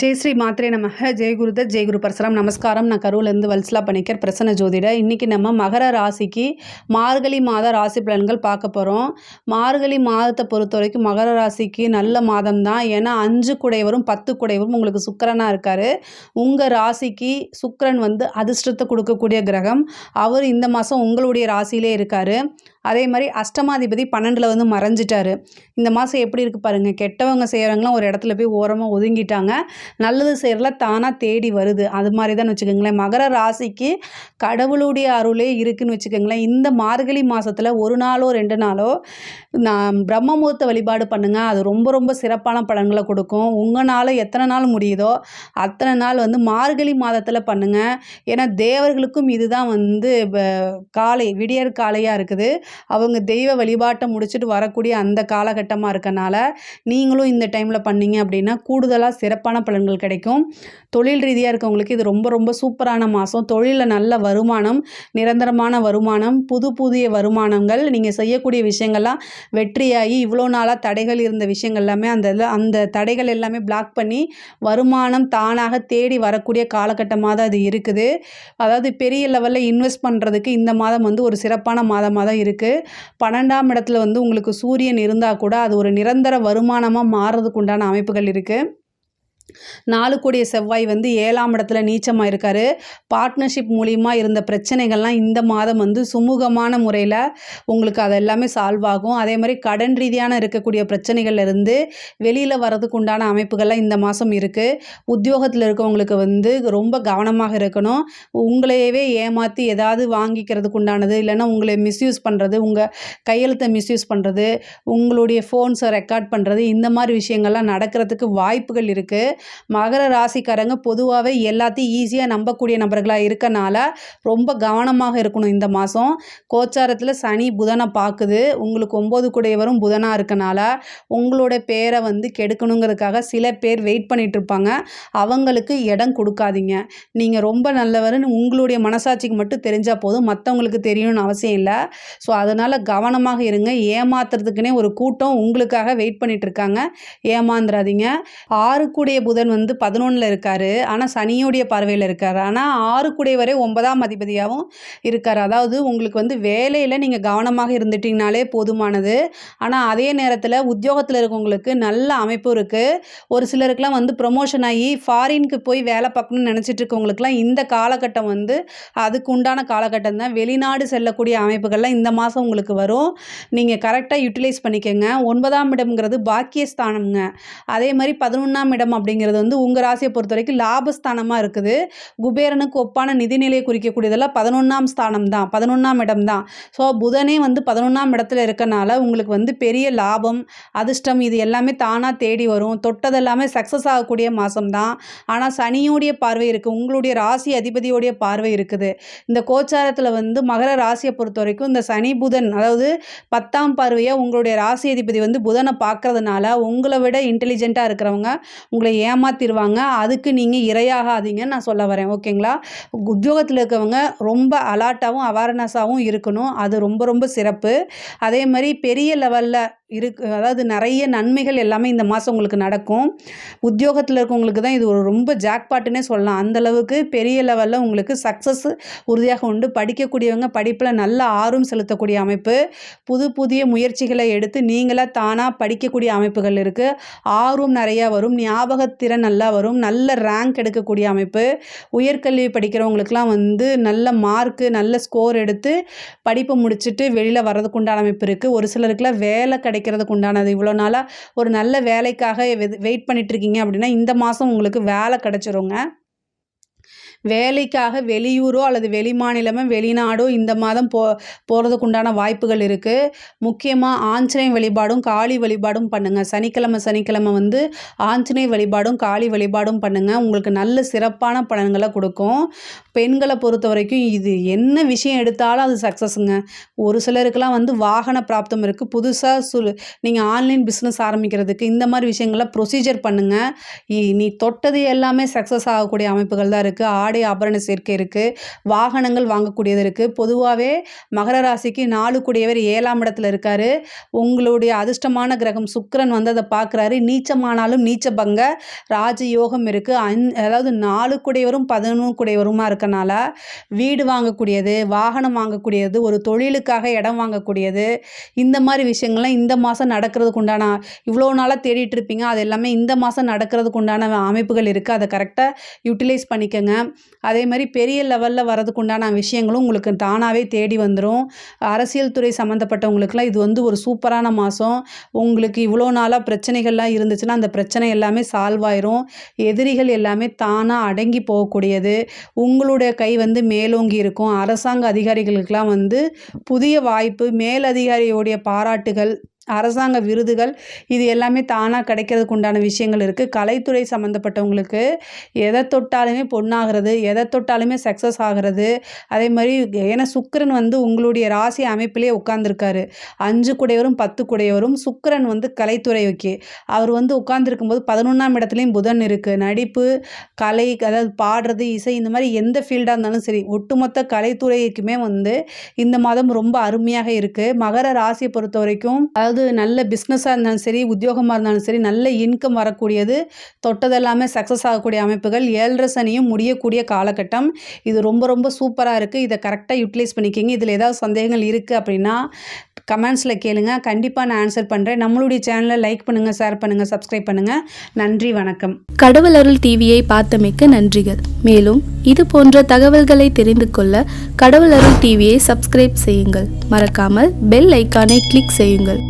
ஜெய் ஸ்ரீ மாத்ரே நமக. ஜெய் குருதத் ஜெய் குரு பரசுராம். நமஸ்காரம். நான் கரூர்லேருந்து வல்சலா பணிக்கர் பிரசன்ன ஜோதிட இன்றைக்கி நம்ம மகர ராசிக்கு மார்கழி மாத ராசி பலன்கள் பார்க்க போகிறோம் மார்கழி மாதத்தை பொறுத்த வரைக்கும் மகர ராசிக்கு நல்ல மாதம் தான். ஏன்னா அஞ்சு குடைவரும் பத்து குடைவரும் உங்களுக்கு சுக்கரனாக இருக்கார். உங்கள் ராசிக்கு சுக்கரன் வந்து அதிர்ஷ்டத்தை கொடுக்கக்கூடிய கிரகம். அவர் இந்த மாதம் உங்களுடைய ராசியிலே இருக்கார். அதே மாதிரி அஷ்டமாதிபதி பன்னெண்டில் வந்து மறைஞ்சிட்டாரு. இந்த மாதம் எப்படி இருக்குது பாருங்கள் கெட்டவங்க செய்கிறவங்களாம் ஒரு இடத்துல போய் ஓரமாக ஒதுங்கிட்டாங்க. நல்லது செய்கிறல தானாக தேடி வருது. அது மாதிரி தான் வச்சுக்கோங்களேன். மகர ராசிக்கு கடவுளுடைய அருளே இருக்குன்னு வச்சுக்கோங்களேன். இந்த மார்கழி மாதத்தில் ஒரு நாளோ ரெண்டு நாளோ நான் பிரம்ம முகூர்த்த வழிபாடு பண்ணுங்கள் அது ரொம்ப ரொம்ப சிறப்பான பலன்களை கொடுக்கும். உங்களால் எத்தனை நாள் முடியுதோ அத்தனை நாள் வந்து மார்கழி மாதத்தில் பண்ணுங்கள் ஏன்னா தேவர்களுக்கும் இதுதான் வந்து காலை விடியற் காலையாக இருக்குது. அவங்க தெய்வ வழிபாட்டை முடிச்சுட்டு வரக்கூடிய அந்த காலகட்டமாக இருக்கனால நீங்களும் இந்த டைமில் பண்ணீங்க அப்படின்னா கூடுதலாக சிறப்பான பலன்கள் கிடைக்கும். தொழில் ரீதியாக இருக்கவங்களுக்கு இது ரொம்ப ரொம்ப சூப்பரான மாதம் தொழிலில் நல்ல வருமானம் நிரந்தரமான வருமானம் புது புதிய வருமானங்கள் நீங்கள் செய்யக்கூடிய விஷயங்கள்லாம் வெற்றியாகி இவ்வளோ நாளாக தடைகள் இருந்த விஷயங்கள் எல்லாமே அந்த இதில் அந்த தடைகள் எல்லாமே பிளாக் பண்ணி வருமானம் தானாக தேடி வரக்கூடிய காலகட்டமாக தான் அது இருக்குது. அதாவது பெரிய லெவலில் இன்வெஸ்ட் பண்ணுறதுக்கு இந்த மாதம் வந்து ஒரு சிறப்பான மாதமாக தான் இருக்குது பன்னெண்டாம் இடத்துல வந்து உங்களுக்கு சூரியன் இருந்தால் கூட அது ஒரு நிரந்தர வருமானமாக மாறுறதுக்கு உண்டான அமைப்புகள் இருக்குது நாலு கோடிய செவ்வாய் வந்து ஏழாம் இடத்துல நீச்சமாக இருக்காரு பார்ட்னர்ஷிப் மூலிமா இருந்த பிரச்சனைகள்லாம் இந்த மாதம் வந்து சுமூகமான முறையில் உங்களுக்கு அது எல்லாமே சால்வ் ஆகும். அதே மாதிரி கடன் ரீதியான இருக்கக்கூடிய பிரச்சனைகள்ல இருந்து வெளியில் வர்றதுக்கு உண்டான அமைப்புகள்லாம் இந்த மாதம் இருக்குது உத்தியோகத்தில் இருக்கவங்களுக்கு வந்து ரொம்ப கவனமாக இருக்கணும். உங்களையவே ஏமாற்றி ஏதாவது வாங்கிக்கிறதுக்கு உண்டானது இல்லைன்னா உங்களை மிஸ்யூஸ் பண்ணுறது உங்கள் கையெழுத்தை மிஸ்யூஸ் பண்ணுறது உங்களுடைய ஃபோன்ஸை ரெக்கார்ட் பண்ணுறது இந்த மாதிரி விஷயங்கள்லாம் நடக்கிறதுக்கு வாய்ப்புகள் இருக்குது மகர ராசிக்காரங்க பொதுவாகவே எல்லாத்தையும் ஈஸியாக நம்பக்கூடிய நபர்களாக இருக்கனால ரொம்ப கவனமாக இருக்கணும் இந்த மாதம் கோச்சாரத்தில் சனி புதனை பார்க்குது உங்களுக்கு ஒம்பது கூடையவரும் புதனாக இருக்கனால உங்களோட பேரை வந்து கெடுக்கணுங்கிறதுக்காக சில பேர் வெயிட் பண்ணிட்டு இருப்பாங்க. அவங்களுக்கு இடம் கொடுக்காதீங்க. நீங்கள் ரொம்ப நல்லவர்னு உங்களுடைய மனசாட்சிக்கு மட்டும் தெரிஞ்சால் போதும். மற்றவங்களுக்கு தெரியணும்னு அவசியம் இல்லை. ஸோ அதனால் கவனமாக இருங்க. ஏமாத்துறதுக்குனே ஒரு கூட்டம் உங்களுக்காக வெயிட் பண்ணிட்டு இருக்காங்க. ஏமாந்துடாதீங்க ஆறு கூடிய புதன் வந்து பதினொன்றில் இருக்கார். ஆனால் சனியோடைய பார்வையில் இருக்கார். ஆனால் ஆறு கூடிய வரை ஒன்பதாம் அதிபதியாகவும் இருக்கார். அதாவது உங்களுக்கு வந்து வேலையில் நீங்கள் கவனமாக இருந்துட்டீங்கனாலே போதுமானது. ஆனால் அதே நேரத்தில் உத்தியோகத்தில் இருக்கவங்களுக்கு நல்ல அமைப்பு இருக்குது ஒரு சிலருக்குலாம் வந்து ப்ரொமோஷன் ஆகி ஃபாரினுக்கு போய் வேலை பார்க்கணும்னு நினச்சிட்டு இருக்கவங்களுக்குலாம் இந்த காலகட்டம் வந்து அதுக்கு உண்டான காலகட்டம் தான். வெளிநாடு செல்லக்கூடிய அமைப்புகள்லாம் இந்த மாதம் உங்களுக்கு வரும். நீங்கள் கரெக்டாக யூட்டிலைஸ் பண்ணிக்கோங்க. ஒன்பதாம் இடம்ங்கிறது பாக்கியஸ்தானம்ங்க. அதே மாதிரி பதினொன்றாம் இடம் அப்படிங்கிறது வந்து உங்கள் ராசியை பொறுத்த வரைக்கும் லாபஸ்தானமாக இருக்குது. குபேரனுக்கு ஒப்பான நிதிநிலையை குறிக்கக்கூடியதெல்லாம் பதினொன்றாம் ஸ்தானம் தான் பதினொன்றாம் இடம் தான். ஸோ புதனே வந்து பதினொன்றாம் இடத்துல இருக்கனால உங்களுக்கு வந்து பெரிய லாபம் அதிர்ஷ்டம் இது எல்லாமே தானாக தேடி வரும். தொட்டதெல்லாமே சக்ஸஸ் ஆகக்கூடிய மாதம் தான். ஆனால் சனியோடைய பார்வை இருக்குது உங்களுடைய ராசி அதிபதியோடைய பார்வை இருக்குது. இந்த கோச்சாரத்தில் வந்து மகர ராசியை பொறுத்த வரைக்கும் இந்த சனி புதன் அதாவது பத்தாம் பார்வையாக உங்களுடைய ராசி அதிபதி வந்து புதனை பார்க்கறதுனால உங்களை விட இன்டெலிஜென்ட்டாக இருக்கிறவங்க உங்களை ஏமாத்திடுவாங்க அதுக்கு நீங்கள் இரையாகாதீங்கன்னு நான் சொல்ல வரேன். ஓகேங்களா? உத்தியோகத்தில் இருக்கவங்க ரொம்ப அலர்ட்டாகவும் அவேர்னஸாகவும் இருக்கணும். அது ரொம்ப ரொம்ப சிறப்பு. அதே மாதிரி பெரிய லெவலில் இருக்கு அதாவது நிறைய நன்மைகள் எல்லாமே இந்த மாதம் உங்களுக்கு நடக்கும். உத்தியோகத்தில் இருக்கவங்களுக்கு தான் இது ஒரு ரொம்ப ஜாக்பாட்டுன்னே சொல்லலாம். அந்த அளவுக்கு பெரிய லெவலில் உங்களுக்கு சக்ஸஸ் உறுதியாக உண்டு. படிக்கக்கூடியவங்க படிப்பில் நல்ல ஆர்வம் செலுத்தக்கூடிய அமைப்பு. புது புதிய முயற்சிகளை எடுத்து நீங்களாக தானாக படிக்கக்கூடிய அமைப்புகள் இருக்குது ஆர்வம் நிறையா வரும். ஞாபகத்திறன் நல்லா வரும். நல்ல ரேங்க் எடுக்கக்கூடிய அமைப்பு. உயர்கல்வி படிக்கிறவங்களுக்குலாம் வந்து நல்ல மார்க்கு நல்ல ஸ்கோர் எடுத்து படிப்பை முடிச்சுட்டு வெளியில் வர்றதுக்கு உண்டான அமைப்பு இருக்குது ஒரு சிலருக்குலாம் வேலை கிடைக்கிறதுக்கு உண்டானது. இவ்வளோ நாளாக ஒரு நல்ல வேலைக்காக வெயிட் பண்ணிட்டு இருக்கீங்க அப்படின்னா இந்த மாதம் உங்களுக்கு வேலை கிடைச்சிருங்க. வேலைக்காக வெளியூரோ அல்லது வெளிமாநிலமோ வெளிநாடோ இந்த மாதம் போ போகிறதுக்கு உண்டான வாய்ப்புகள் இருக்குது முக்கியமாக ஆஞ்சநேய வழிபாடும் காளி வழிபாடும் பண்ணுங்கள் சனிக்கிழமை சனிக்கிழமை வந்து ஆஞ்சநேய வழிபாடும் காளி வழிபாடும் பண்ணுங்கள் உங்களுக்கு நல்ல சிறப்பான பலன்களை கொடுக்கும். பெண்களை பொறுத்த வரைக்கும் இது என்ன விஷயம் எடுத்தாலும் அது சக்ஸஸுங்க ஒரு சிலருக்கெல்லாம் வந்து வாகன பிராப்தம் இருக்குது புதுசாக சுல் நீங்கள் ஆன்லைன் பிஸ்னஸ் ஆரம்பிக்கிறதுக்கு இந்த மாதிரி விஷயங்கள்லாம் ப்ரொசீஜர் பண்ணுங்கள் இ- நீ தொட்டது எல்லாமே சக்ஸஸ் ஆகக்கூடிய அமைப்புகள் தான் இருக்குது ஆடி ஆடை ஆபரண சேர்க்கை இருக்குது வாகனங்கள் வாங்கக்கூடியது இருக்குது பொதுவாகவே மகர ராசிக்கு நாலு கூடியவர் ஏழாம் இடத்துல இருக்கார். உங்களுடைய அதிர்ஷ்டமான கிரகம் சுக்கரன் வந்து அதை பார்க்குறாரு நீச்சமானாலும் நீச்சபங்க ராஜயோகம் இருக்குது அந் அதாவது நாலு கூடியவரும் பதினொன்று கூடியவருமா இருக்கனால வீடு வாங்கக்கூடியது வாகனம் வாங்கக்கூடியது ஒரு தொழிலுக்காக இடம் வாங்கக்கூடியது. இந்த மாதிரி விஷயங்கள்லாம் இந்த மாதம் நடக்கிறதுக்கு உண்டான இவ்வளோ நாளாக தேடிட்டு இருப்பீங்க. அது எல்லாமே இந்த மாதம் நடக்கிறதுக்கு உண்டான அமைப்புகள் இருக்குது அதை கரெக்டாக யூட்டிலைஸ் பண்ணிக்கோங்க. அதே மாதிரி பெரிய லெவலில் வரதுக்கு உண்டான விஷயங்களும் உங்களுக்கு தானாகவே தேடி வந்துடும் அரசியல் துறை சம்மந்தப்பட்டவங்களுக்குலாம் இது வந்து ஒரு சூப்பரான மாதம் உங்களுக்கு இவ்வளோ நாளாக பிரச்சனைகள்லாம் இருந்துச்சுன்னா அந்த பிரச்சனை எல்லாமே சால்வ் ஆயிரும். எதிரிகள் எல்லாமே தானாக அடங்கி போகக்கூடியது. உங்களுடைய கை வந்து மேலோங்கி இருக்கும். அரசாங்க அதிகாரிகளுக்கெல்லாம் வந்து புதிய வாய்ப்பு மேலதிகாரியோடைய பாராட்டுகள் அரசாங்க விருதுகள் இது எல்லாமே தானாக கிடைக்கிறதுக்கு உண்டான விஷயங்கள் இருக்குது கலைத்துறை சம்மந்தப்பட்டவங்களுக்கு எதை தொட்டாலுமே பொண்ணாகிறது எதை தொட்டாலுமே சக்ஸஸ் ஆகிறது. அதே மாதிரி ஏன்னா சுக்கரன் வந்து உங்களுடைய ராசி அமைப்பிலே உட்காந்துருக்காரு அஞ்சு குடையவரும் பத்து குடையவரும். சுக்கிரன் வந்து கலைத்துறைக்கு அவர் வந்து உட்காந்துருக்கும்போது பதினொன்றாம் இடத்துலையும் புதன் இருக்குது நடிப்பு கலை அதாவது பாடுறது இசை இந்த மாதிரி எந்த ஃபீல்டாக இருந்தாலும் சரி ஒட்டுமொத்த கலைத்துறைக்குமே வந்து இந்த மாதம் ரொம்ப அருமையாக இருக்குது மகர ராசியை பொறுத்த வரைக்கும் அதாவது நல்ல பிஸ்னஸாக இருந்தாலும் சரி உத்தியோகமாக இருந்தாலும் சரி நல்ல இன்கம் வரக்கூடியது தொட்டதெல்லாமே சக்ஸஸ் ஆகக்கூடிய அமைப்புகள். ஏழரை சனியும் முடியக்கூடிய காலகட்டம். இது ரொம்ப ரொம்ப சூப்பராக இருக்குது இதை கரெக்டாக யூட்டிலைஸ் பண்ணிக்கிங்க. இதில் ஏதாவது சந்தேகங்கள் இருக்குது அப்படின்னா கமெண்ட்ஸில் கேளுங்கள் கண்டிப்பாக நான் ஆன்சர் பண்ணுறேன் நம்மளுடைய சேனலை லைக் பண்ணுங்கள் ஷேர் பண்ணுங்கள் சப்ஸ்கிரைப் பண்ணுங்கள் நன்றி வணக்கம். கடவுள் அருள் டிவியை பார்த்தமைக்கு நன்றிகள். மேலும் இது போன்ற தகவல்களை தெரிந்து கொள்ள கடவுள் அருள் டிவியை சப்ஸ்கிரைப் செய்யுங்கள். மறக்காமல் பெல் ஐக்கானை கிளிக் செய்யுங்கள்.